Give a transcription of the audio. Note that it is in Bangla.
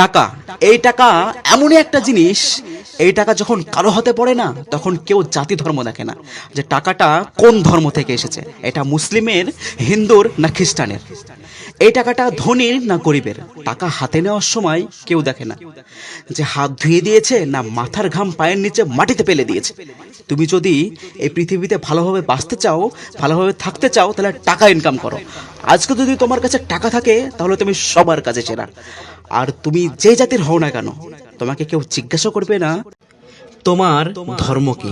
টাকা। এই টাকা এমনই একটা জিনিস, এই টাকা যখন কারও হাতে পড়ে না, তখন কেউ জাতি ধর্ম দেখে না যে টাকাটা কোন ধর্ম থেকে এসেছে। এটা মুসলিমের, হিন্দুর না খ্রিস্টানের? এই টাকাটা ধনীর না গরিবের? টাকা হাতে নেওয়ার সময় কেউ দেখে না। যে হাত ধুয়ে দিয়েছে না মাথার ঘাম পায়ের নিচে মাটিতে পেলে দিয়েছে। তুমি যদি এই পৃথিবীতে ভালোভাবে বাঁচতে চাও, ভালোভাবে থাকতে চাও, তাহলে টাকা ইনকাম করো। আজকে যদি তোমার কাছে টাকা থাকে, তাহলে তুমি সবার কাছে চেনা আর তুমি যে জাতির হও না কেন, তোমাকে কেউ জিজ্ঞাসা করবে না, তোমার ধর্ম কি?